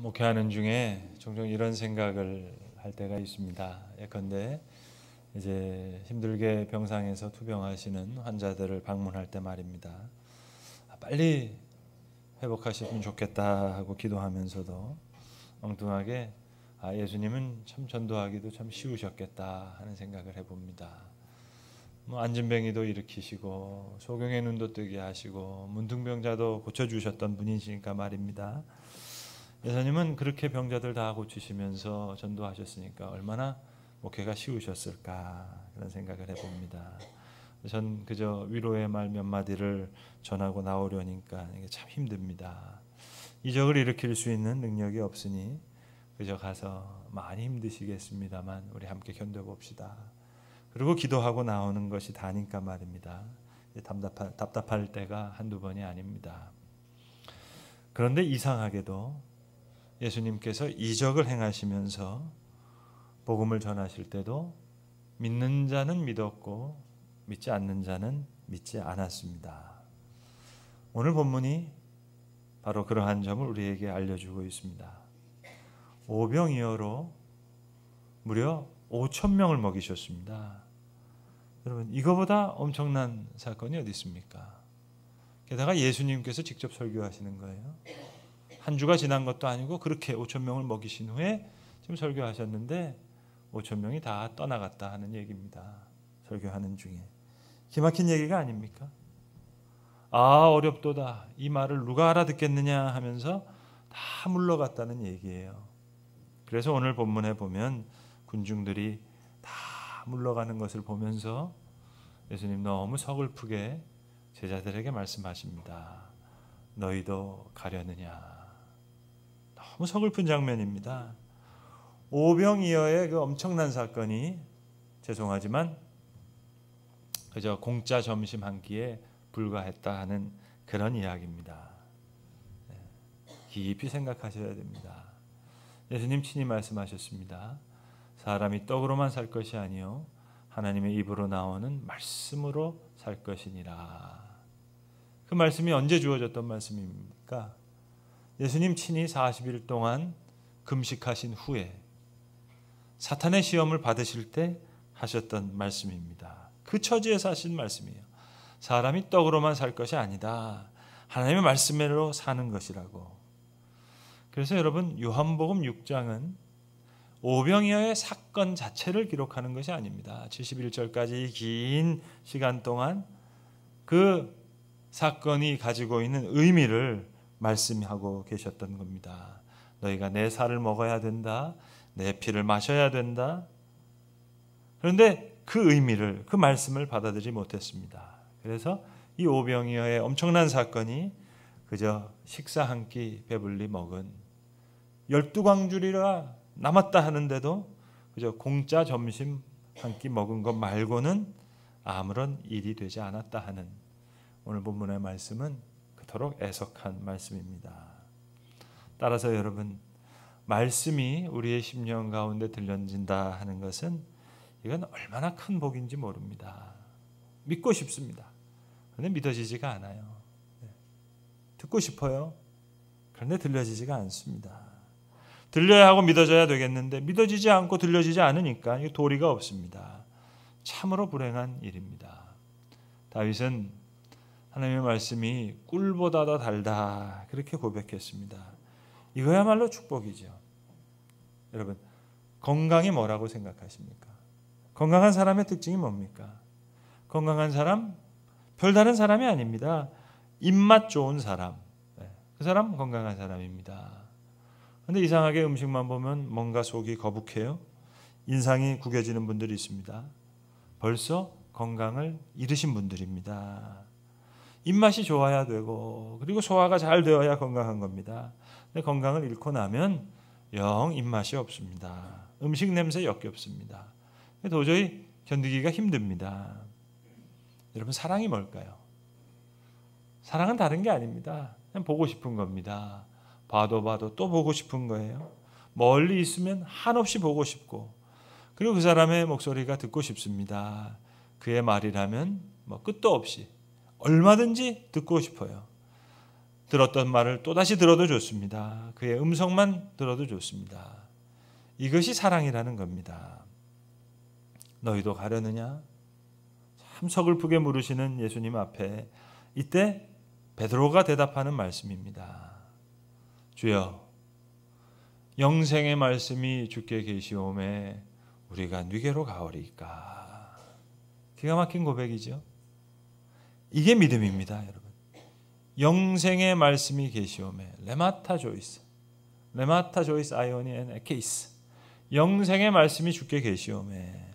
목회하는 중에 종종 이런 생각을 할 때가 있습니다. 예컨대 이제 힘들게 병상에서 투병하시는 환자들을 방문할 때 말입니다. 아, 빨리 회복하시면 좋겠다 하고 기도하면서도 엉뚱하게 아, 예수님은 참 전도하기도 참 쉬우셨겠다 하는 생각을 해봅니다. 뭐 안진뱅이도 일으키시고 소경의 눈도 뜨게 하시고 문둥병자도 고쳐주셨던 분이시니까 말입니다. 예수님은 그렇게 병자들 다 고치시면서 전도하셨으니까 얼마나 목회가 쉬우셨을까 그런 생각을 해봅니다. 전 그저 위로의 말 몇 마디를 전하고 나오려니까 이게 참 힘듭니다. 이적을 일으킬 수 있는 능력이 없으니 그저 가서 많이 힘드시겠습니다만 우리 함께 견뎌봅시다. 그리고 기도하고 나오는 것이 다니까 말입니다. 답답할, 답답할 때가 한두 번이 아닙니다. 그런데 이상하게도 예수님께서 이적을 행하시면서 복음을 전하실 때도 믿는 자는 믿었고 믿지 않는 자는 믿지 않았습니다. 오늘 본문이 바로 그러한 점을 우리에게 알려주고 있습니다. 오병이어로 무려 5천 명을 먹이셨습니다. 여러분 이거보다 엄청난 사건이 어디 있습니까? 게다가 예수님께서 직접 설교하시는 거예요. 한 주가 지난 것도 아니고 그렇게 5천 명을 먹이신 후에 지금 설교하셨는데 5천 명이 다 떠나갔다 하는 얘기입니다. 설교하는 중에 기막힌 얘기가 아닙니까? 아 어렵도다 이 말을 누가 알아듣겠느냐 하면서 다 물러갔다는 얘기예요. 그래서 오늘 본문에 보면 군중들이 다 물러가는 것을 보면서 예수님 너무 서글프게 제자들에게 말씀하십니다. 너희도 가려느냐. 너무 서글픈 장면입니다. 오병이어의 그 엄청난 사건이 죄송하지만 그저 공짜 점심 한 끼에 불과했다 하는 그런 이야기입니다. 네, 깊이 생각하셔야 됩니다. 예수님 친히 말씀하셨습니다. 사람이 떡으로만 살 것이 아니요 하나님의 입으로 나오는 말씀으로 살 것이니라. 그 말씀이 언제 주어졌던 말씀입니까? 예수님 친히 40일 동안 금식하신 후에 사탄의 시험을 받으실 때 하셨던 말씀입니다. 그 처지에서 하신 말씀이에요. 사람이 떡으로만 살 것이 아니다. 하나님의 말씀으로 사는 것이라고. 그래서 여러분 요한복음 6장은 오병이어의 사건 자체를 기록하는 것이 아닙니다. 71절까지 긴 시간 동안 그 사건이 가지고 있는 의미를 말씀하고 계셨던 겁니다. 너희가 내 살을 먹어야 된다. 내 피를 마셔야 된다. 그런데 그 의미를 그 말씀을 받아들이지 못했습니다. 그래서 이 오병이어의 엄청난 사건이 그저 식사 한 끼 배불리 먹은 열두 광주리가 남았다 하는데도 그저 공짜 점심 한 끼 먹은 것 말고는 아무런 일이 되지 않았다 하는 오늘 본문의 말씀은 그토록 애석한 말씀입니다. 따라서 여러분 말씀이 우리의 심령 가운데 들려진다 하는 것은 이건 얼마나 큰 복인지 모릅니다. 믿고 싶습니다. 그런데 믿어지지가 않아요. 네. 듣고 싶어요. 그런데 들려지지가 않습니다. 들려야 하고 믿어져야 되겠는데 믿어지지 않고 들려지지 않으니까 도리가 없습니다. 참으로 불행한 일입니다. 다윗은 하나님의 말씀이 꿀보다 더 달다 그렇게 고백했습니다. 이거야말로 축복이죠. 여러분 건강이 뭐라고 생각하십니까? 건강한 사람의 특징이 뭡니까? 건강한 사람 별다른 사람이 아닙니다. 입맛 좋은 사람. 네, 그 사람 건강한 사람입니다. 근데 이상하게 음식만 보면 뭔가 속이 거북해요. 인상이 구겨지는 분들이 있습니다. 벌써 건강을 잃으신 분들입니다. 입맛이 좋아야 되고 그리고 소화가 잘 되어야 건강한 겁니다. 근데 건강을 잃고 나면 영 입맛이 없습니다. 음식 냄새 역겹습니다. 도저히 견디기가 힘듭니다. 여러분 사랑이 뭘까요? 사랑은 다른 게 아닙니다. 그냥 보고 싶은 겁니다. 봐도 봐도 또 보고 싶은 거예요. 멀리 있으면 한없이 보고 싶고 그리고 그 사람의 목소리가 듣고 싶습니다. 그의 말이라면 뭐 끝도 없이 얼마든지 듣고 싶어요. 들었던 말을 또다시 들어도 좋습니다. 그의 음성만 들어도 좋습니다. 이것이 사랑이라는 겁니다. 너희도 가려느냐? 참 서글프게 물으시는 예수님 앞에 이때 베드로가 대답하는 말씀입니다. 주여 영생의 말씀이 주께 계시오매 우리가 뉘게로 가오리까. 기가 막힌 고백이죠. 이게 믿음입니다, 여러분. 영생의 말씀이 계시오매 레마타 조이스. 레마타 조이스 아이오니 앤 에케이스. 영생의 말씀이 주께 계시오매.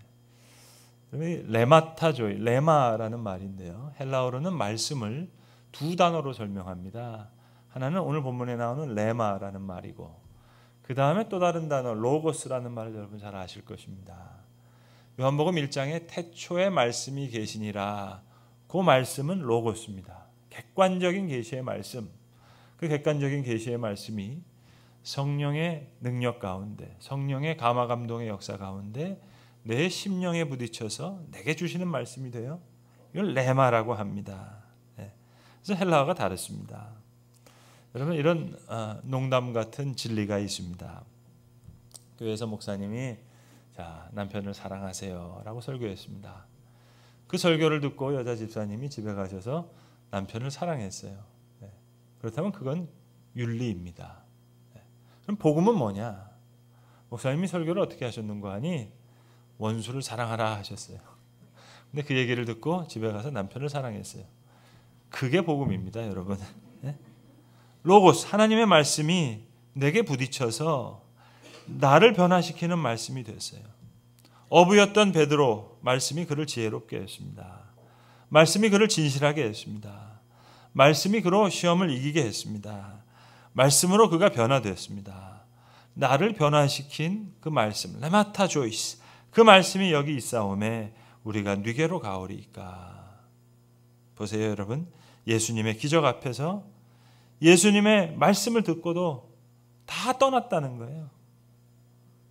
레마타 조이, 레마라는 말인데요. 헬라어로는 말씀을 두 단어로 설명합니다. 하나는 오늘 본문에 나오는 레마라는 말이고 그 다음에 또 다른 단어 로고스라는 말을 여러분 잘 아실 것입니다. 요한복음 1장에 태초에 말씀이 계시니라 그 말씀은 로고스입니다. 객관적인 계시의 말씀 그 객관적인 계시의 말씀이 성령의 능력 가운데 성령의 감화 감동의 역사 가운데 내 심령에 부딪혀서 내게 주시는 말씀이 돼요. 이걸 레마라고 합니다. 네. 그래서 헬라어가 다르습니다. 여러분 이런 어, 농담 같은 진리가 있습니다. 교회에서 목사님이 자 남편을 사랑하세요라고 설교했습니다. 그 설교를 듣고 여자 집사님이 집에 가셔서 남편을 사랑했어요. 네. 그렇다면 그건 윤리입니다. 네. 그럼 복음은 뭐냐? 목사님이 설교를 어떻게 하셨는가 하니 원수를 사랑하라 하셨어요. 근데 그 얘기를 듣고 집에 가서 남편을 사랑했어요. 그게 복음입니다, 여러분. 로고스 하나님의 말씀이 내게 부딪혀서 나를 변화시키는 말씀이 됐어요. 어부였던 베드로 말씀이 그를 지혜롭게 했습니다. 말씀이 그를 진실하게 했습니다. 말씀이 그로 시험을 이기게 했습니다. 말씀으로 그가 변화되었습니다. 나를 변화시킨 그 말씀, 레마타 조이스, 그 말씀이 여기 있사옴에 우리가 뉘게로 가오리까. 보세요, 여러분. 예수님의 기적 앞에서 예수님의 말씀을 듣고도 다 떠났다는 거예요.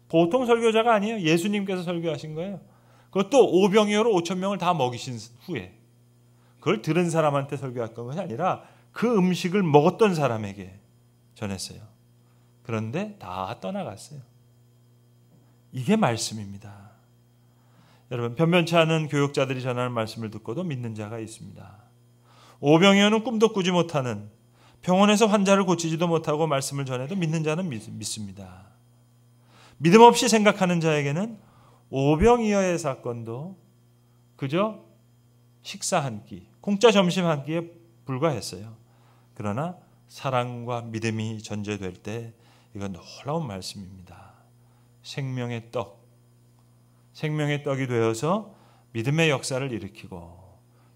보통 설교자가 아니에요. 예수님께서 설교하신 거예요. 그것도 오병이어로 5천 명을 다 먹이신 후에 그걸 들은 사람한테 설교했던 것이 아니라 그 음식을 먹었던 사람에게 전했어요. 그런데 다 떠나갔어요. 이게 말씀입니다. 여러분 변변치 않은 교육자들이 전하는 말씀을 듣고도 믿는 자가 있습니다. 오병이어는 꿈도 꾸지 못하는 병원에서 환자를 고치지도 못하고 말씀을 전해도 믿는 자는 믿, 습니다 믿음 없이 생각하는 자에게는 오병이어의 사건도 그저 식사 한 끼, 공짜 점심 한 끼에 불과했어요. 그러나 사랑과 믿음이 전제될 때 이건 놀라운 말씀입니다. 생명의 떡, 생명의 떡이 되어서 믿음의 역사를 일으키고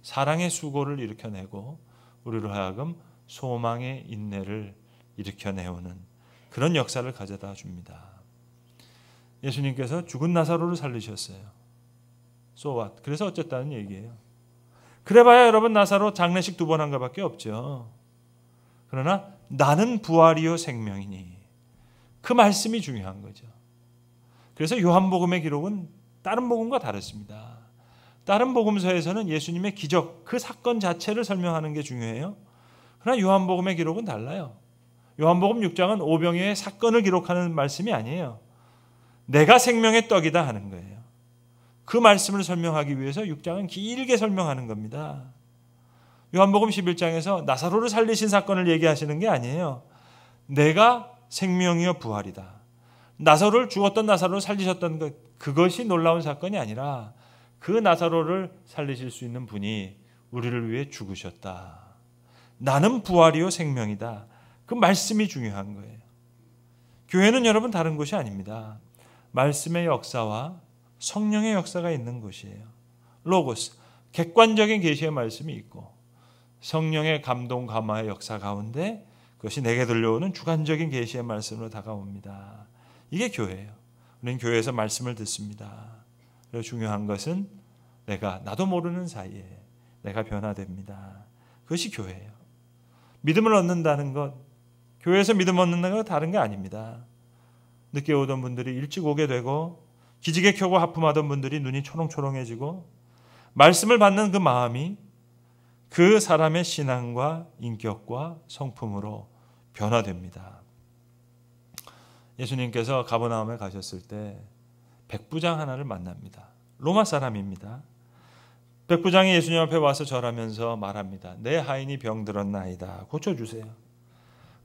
사랑의 수고를 일으켜내고 우리로 하여금 소망의 인내를 일으켜내오는 그런 역사를 가져다 줍니다. 예수님께서 죽은 나사로를 살리셨어요. So what? 그래서 어쨌다는 얘기예요. 그래봐야 여러분 나사로 장례식 두 번 한 것밖에 없죠. 그러나 나는 부활이요 생명이니 그 말씀이 중요한 거죠. 그래서 요한복음의 기록은 다른 복음과 다릅니다. 다른 복음서에서는 예수님의 기적 그 사건 자체를 설명하는 게 중요해요. 그러나 요한복음의 기록은 달라요. 요한복음 6장은 오병이의 사건을 기록하는 말씀이 아니에요. 내가 생명의 떡이다 하는 거예요. 그 말씀을 설명하기 위해서 6장은 길게 설명하는 겁니다. 요한복음 11장에서 나사로를 살리신 사건을 얘기하시는 게 아니에요. 내가 생명이여 부활이다. 나사로를 죽었던 나사로를 살리셨던 것 그것이 놀라운 사건이 아니라 그 나사로를 살리실 수 있는 분이 우리를 위해 죽으셨다. 나는 부활이요 생명이다. 그 말씀이 중요한 거예요. 교회는 여러분 다른 곳이 아닙니다. 말씀의 역사와 성령의 역사가 있는 곳이에요. 로고스 객관적인 계시의 말씀이 있고 성령의 감동 감화의 역사 가운데 그것이 내게 들려오는 주관적인 계시의 말씀으로 다가옵니다. 이게 교회예요. 우리는 교회에서 말씀을 듣습니다. 그리고 중요한 것은 내가 나도 모르는 사이에 내가 변화됩니다. 그것이 교회예요. 믿음을 얻는다는 것, 교회에서 믿음 얻는다는 건 다른 게 아닙니다. 늦게 오던 분들이 일찍 오게 되고 기지개 켜고 하품하던 분들이 눈이 초롱초롱해지고 말씀을 받는 그 마음이 그 사람의 신앙과 인격과 성품으로 변화됩니다. 예수님께서 가버나움에 가셨을 때 백부장 하나를 만납니다. 로마 사람입니다. 백부장이 예수님 앞에 와서 절하면서 말합니다. 내 하인이 병들었나이다. 고쳐주세요.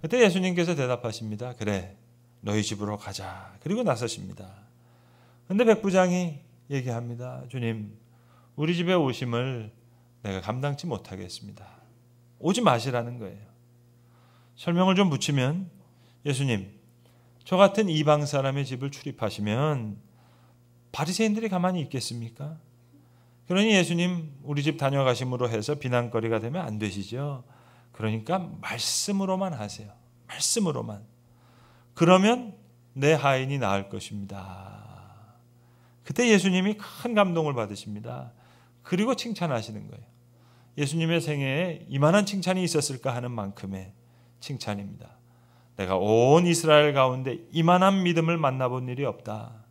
그때 예수님께서 대답하십니다. 그래, 너희 집으로 가자. 그리고 나서십니다. 근데 백부장이 얘기합니다. 주님, 우리 집에 오심을 내가 감당치 못하겠습니다. 오지 마시라는 거예요. 설명을 좀 붙이면 예수님, 저 같은 이방 사람의 집을 출입하시면 바리새인들이 가만히 있겠습니까? 그러니 예수님 우리 집 다녀가심으로 해서 비난거리가 되면 안 되시죠. 그러니까 말씀으로만 하세요. 말씀으로만. 그러면 내 하인이 나을 것입니다. 그때 예수님이 큰 감동을 받으십니다. 그리고 칭찬하시는 거예요. 예수님의 생애에 이만한 칭찬이 있었을까 하는 만큼의 칭찬입니다. 내가 온 이스라엘 가운데 이만한 믿음을 만나본 일이 없다.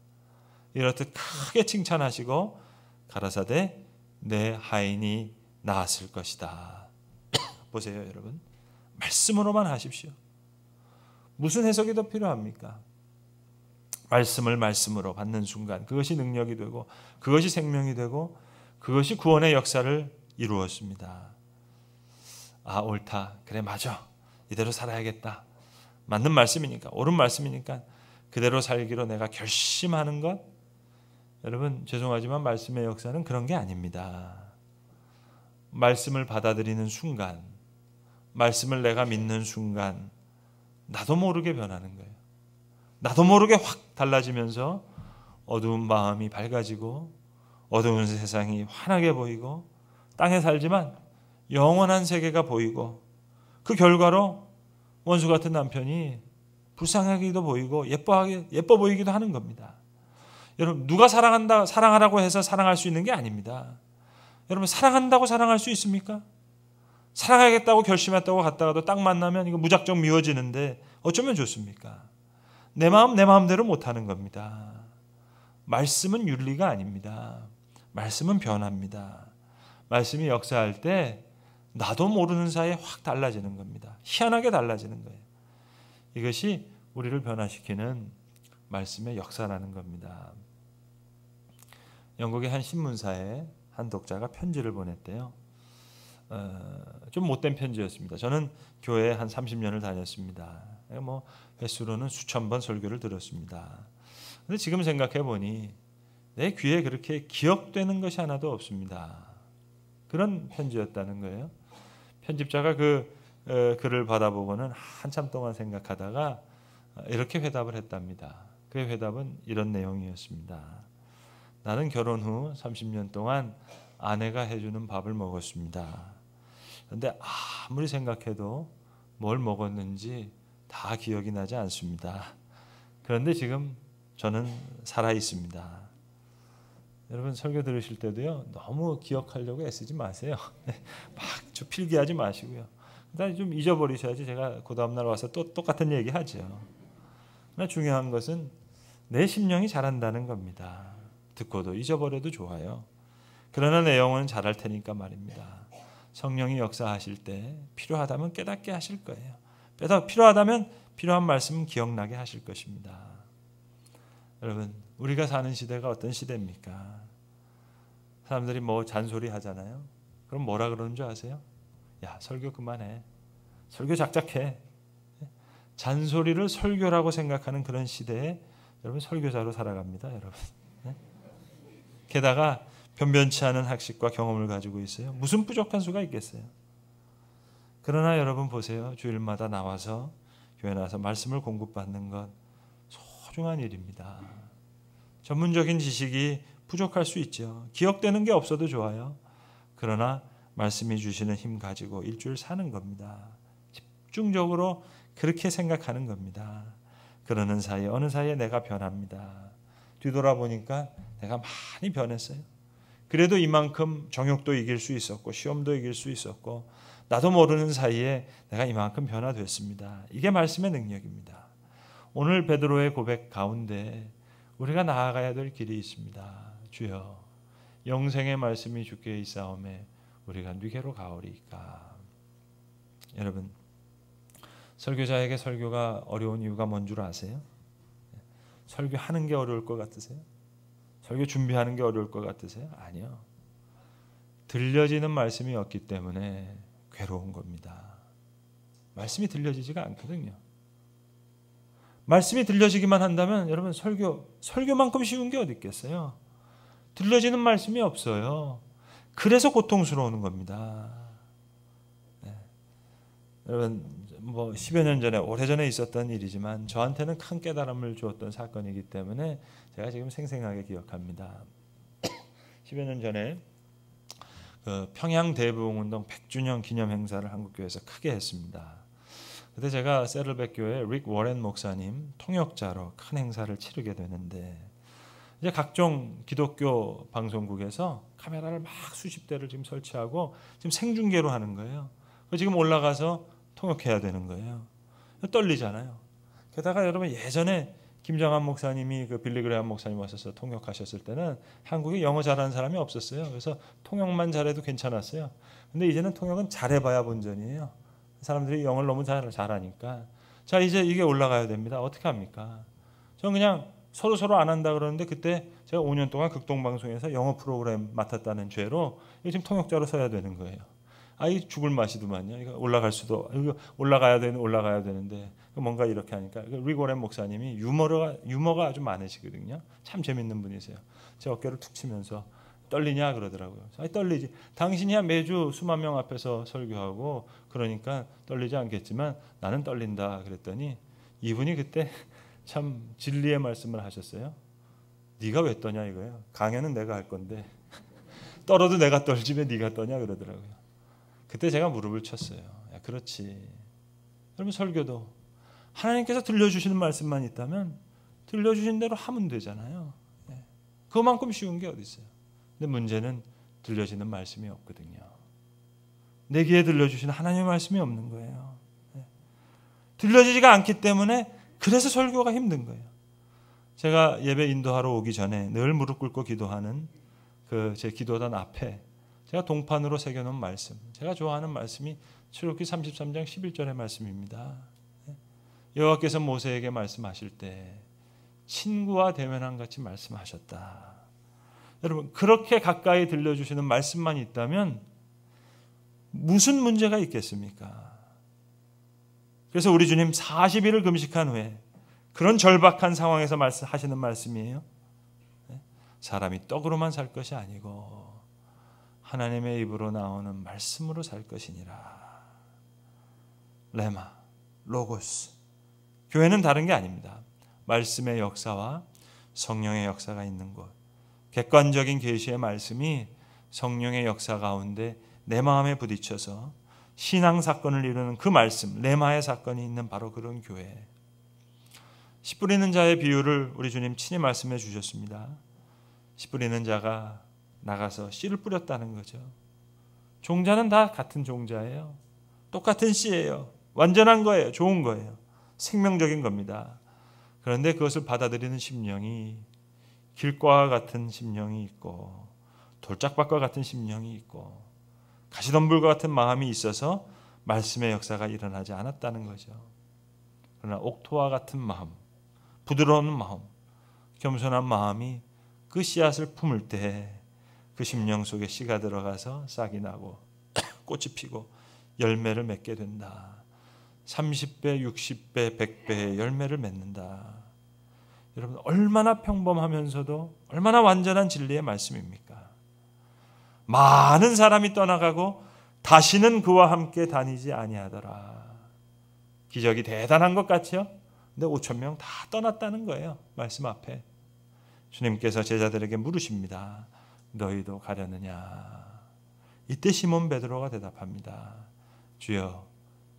이렇듯 크게 칭찬하시고 가라사대 내 하인이 나았을 것이다. 보세요, 여러분. 말씀으로만 하십시오. 무슨 해석이 더 필요합니까? 말씀을 말씀으로 받는 순간 그것이 능력이 되고 그것이 생명이 되고 그것이 구원의 역사를 이루었습니다. 아, 옳다. 그래, 맞아. 이대로 살아야겠다. 맞는 말씀이니까, 옳은 말씀이니까 그대로 살기로 내가 결심하는 것. 여러분, 죄송하지만 말씀의 역사는 그런 게 아닙니다. 말씀을 받아들이는 순간, 말씀을 내가 믿는 순간, 나도 모르게 변하는 거예요. 나도 모르게 확 달라지면서 어두운 마음이 밝아지고 어두운 세상이 환하게 보이고 땅에 살지만 영원한 세계가 보이고 그 결과로 원수 같은 남편이 불쌍하기도 보이고 예뻐하게 예뻐 보이기도 하는 겁니다. 여러분 누가 사랑한다 사랑하라고 해서 사랑할 수 있는 게 아닙니다. 여러분 사랑한다고 사랑할 수 있습니까? 사랑하겠다고 결심했다고 갔다가도 딱 만나면 이거 무작정 미워지는데 어쩌면 좋습니까? 내 마음 내 마음대로 못 하는 겁니다. 말씀은 윤리가 아닙니다. 말씀은 변합니다. 말씀이 역사할 때 나도 모르는 사이에 확 달라지는 겁니다. 희한하게 달라지는 거예요. 이것이 우리를 변화시키는 말씀의 역사라는 겁니다. 영국의 한 신문사에 한 독자가 편지를 보냈대요. 어, 좀 못된 편지였습니다. 저는 교회에 한 30년을 다녔습니다. 뭐 횟수로는 수천 번 설교를 들었습니다. 근데 지금 생각해 보니 내 귀에 그렇게 기억되는 것이 하나도 없습니다. 그런 편지였다는 거예요. 편집자가 그 어, 글을 받아보고는 한참 동안 생각하다가 이렇게 회답을 했답니다. 그 회답은 이런 내용이었습니다. 나는 결혼 후 30년 동안 아내가 해주는 밥을 먹었습니다. 그런데 아무리 생각해도 뭘 먹었는지 다 기억이 나지 않습니다. 그런데 지금 저는 살아 있습니다. 여러분 설교 들으실 때도요 너무 기억하려고 애쓰지 마세요. 막 필기하지 마시고요. 일단 좀 잊어버리셔야지 제가 그 다음 날 와서 또 똑같은 얘기 하죠. 그러나 중요한 것은 내 심령이 잘한다는 겁니다. 듣고도 잊어버려도 좋아요. 그러나 내용은 잘할 테니까 말입니다. 성령이 역사하실 때 필요하다면 깨닫게 하실 거예요. 필요하다면 필요한 말씀 기억나게 하실 것입니다. 여러분, 우리가 사는 시대가 어떤 시대입니까? 사람들이 뭐 잔소리 하잖아요. 그럼 뭐라 그러는 줄 아세요? 야, 설교 그만해. 설교 작작해. 잔소리를 설교라고 생각하는 그런 시대에 여러분 설교자로 살아갑니다, 여러분. 네? 게다가 변변치 않은 학식과 경험을 가지고 있어요. 무슨 부족한 수가 있겠어요? 그러나 여러분 보세요. 주일마다 나와서 교회 나와서 말씀을 공급받는 것 소중한 일입니다. 전문적인 지식이 부족할 수 있죠. 기억되는 게 없어도 좋아요. 그러나 말씀이 주시는 힘 가지고 일주일 사는 겁니다. 집중적으로 그렇게 생각하는 겁니다. 그러는 사이에 어느 사이에 내가 변합니다. 뒤돌아보니까 내가 많이 변했어요. 그래도 이만큼 정욕도 이길 수 있었고 시험도 이길 수 있었고 나도 모르는 사이에 내가 이만큼 변화됐습니다. 이게 말씀의 능력입니다. 오늘 베드로의 고백 가운데 우리가 나아가야 될 길이 있습니다. 주여, 영생의 말씀이 주께 있사오매 우리가 누게로 가오리까. 여러분 설교자에게 설교가 어려운 이유가 뭔 줄 아세요? 설교하는 게 어려울 것 같으세요? 설교 준비하는 게 어려울 것 같으세요? 아니요. 들려지는 말씀이 없기 때문에 괴로운 겁니다. 말씀이 들려지지가 않거든요. 말씀이 들려지기만 한다면 여러분 설교 설교만큼 쉬운 게 어디 있겠어요? 들려지는 말씀이 없어요. 그래서 고통스러운 겁니다. 네. 여러분 뭐 10여 년 전에 오래전에 있었던 일이지만 저한테는 큰 깨달음을 주었던 사건이기 때문에 제가 지금 생생하게 기억합니다. 10여 년 전에 그 평양 대부흥운동 100주년 기념 행사를 한국교회에서 크게 했습니다. 그때 제가 세를백 교회 릭 워렌 목사님 통역자로 큰 행사를 치르게 되는데 이제 각종 기독교 방송국에서 카메라를 막 수십 대를 지금 설치하고 지금 생중계로 하는 거예요. 지금 올라가서 통역해야 되는 거예요. 떨리잖아요. 게다가 여러분 예전에 김정한 목사님이 그 빌리 그레한 목사님 와서 통역하셨을 때는 한국에 영어 잘하는 사람이 없었어요. 그래서 통역만 잘해도 괜찮았어요. 근데 이제는 통역은 잘해봐야 본전이에요. 사람들이 영어를 너무 잘 잘하니까 자 이제 이게 올라가야 됩니다. 어떻게 합니까? 저는 그냥 서로 서로 안 한다 그러는데 그때 제가 5년 동안 극동방송에서 영어 프로그램 맡았다는 죄로 지금 통역자로 서야 되는 거예요. 아이 죽을 맛이더만요. 올라갈 수도 올라가야 되는 올라가야 되는데 뭔가 이렇게 하니까 그 리고렌 목사님이 유머가 유머가 아주 많으시거든요. 참 재밌는 분이세요. 제 어깨를 툭 치면서 떨리냐 그러더라고요. 아 떨리지. 당신이야 매주 수만 명 앞에서 설교하고 그러니까 떨리지 않겠지만 나는 떨린다 그랬더니 이분이 그때 참 진리의 말씀을 하셨어요. 네가 왜 떠냐 이거예요. 강연은 내가 할 건데 떨어도 내가 떨지 왜 네가 떠냐 그러더라고요. 그때 제가 무릎을 쳤어요. 야, 그렇지. 여러분 설교도 하나님께서 들려주시는 말씀만 있다면 들려주신 대로 하면 되잖아요. 네. 그만큼 쉬운 게 어디 있어요. 근데 문제는 들려지는 말씀이 없거든요. 내 귀에 들려주시는 하나님의 말씀이 없는 거예요. 네. 들려지지가 않기 때문에 그래서 설교가 힘든 거예요. 제가 예배 인도하러 오기 전에 늘 무릎 꿇고 기도하는 그 제 기도단 앞에 제가 동판으로 새겨놓은 말씀. 제가 좋아하는 말씀이 출애굽기 33장 11절의 말씀입니다. 여호와께서 모세에게 말씀하실 때 친구와 대면한 같이 말씀하셨다. 여러분 그렇게 가까이 들려주시는 말씀만 있다면 무슨 문제가 있겠습니까? 그래서 우리 주님 40일을 금식한 후에 그런 절박한 상황에서 말씀 하시는 말씀이에요. 사람이 떡으로만 살 것이 아니고 하나님의 입으로 나오는 말씀으로 살 것이니라. 레마, 로고스. 교회는 다른 게 아닙니다. 말씀의 역사와 성령의 역사가 있는 곳. 객관적인 계시의 말씀이 성령의 역사 가운데 내 마음에 부딪혀서 신앙 사건을 이루는 그 말씀, 레마의 사건이 있는 바로 그런 교회. 씨 뿌리는 자의 비유를 우리 주님 친히 말씀해 주셨습니다. 씨 뿌리는 자가 나가서 씨를 뿌렸다는 거죠. 종자는 다 같은 종자예요. 똑같은 씨예요. 완전한 거예요. 좋은 거예요. 생명적인 겁니다. 그런데 그것을 받아들이는 심령이 길과 같은 심령이 있고 돌짝밭과 같은 심령이 있고 가시덤불과 같은 마음이 있어서 말씀의 역사가 일어나지 않았다는 거죠. 그러나 옥토와 같은 마음, 부드러운 마음, 겸손한 마음이 그 씨앗을 품을 때 그 심령 속에 씨가 들어가서 싹이 나고 꽃이 피고 열매를 맺게 된다. 30배, 60배, 100배의 열매를 맺는다. 여러분 얼마나 평범하면서도 얼마나 완전한 진리의 말씀입니까? 많은 사람이 떠나가고 다시는 그와 함께 다니지 아니하더라. 기적이 대단한 것 같죠? 근데 5천 명 다 떠났다는 거예요. 말씀 앞에. 주님께서 제자들에게 물으십니다. 너희도 가려느냐? 이때 시몬 베드로가 대답합니다. 주여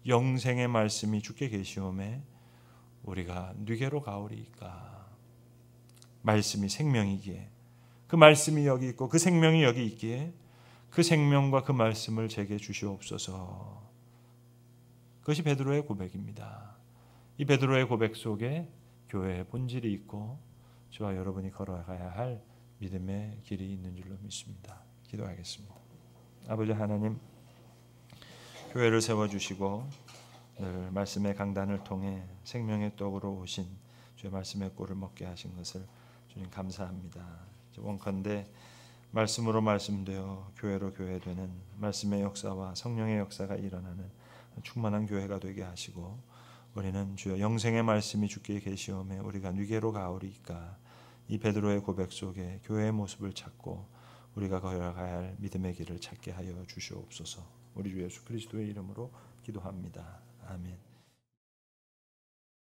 영생의 말씀이 주께 계시오매 우리가 누게로 가오리이까 말씀이 생명이기에 그 말씀이 여기 있고 그 생명이 여기 있기에 그 생명과 그 말씀을 제게 주시옵소서. 그것이 베드로의 고백입니다. 이 베드로의 고백 속에 교회의 본질이 있고 저와 여러분이 걸어가야 할 믿음의 길이 있는 줄로 믿습니다. 기도하겠습니다. 아버지 하나님 교회를 세워 주시고 늘 말씀의 강단을 통해 생명의 떡으로 오신 주의 말씀의 꼴을 먹게 하신 것을 주님 감사합니다. 원컨대 말씀으로 말씀되어 교회로 교회되는 말씀의 역사와 성령의 역사가 일어나는 충만한 교회가 되게 하시고 우리는 주여 영생의 말씀이 주께 계시오매 우리가 위계로 가오리까 이 베드로의 고백 속에 교회의 모습을 찾고 우리가 걸어가야 할 믿음의 길을 찾게 하여 주시옵소서. 우리 주 예수 그리스도의 이름으로 기도합니다. 아멘.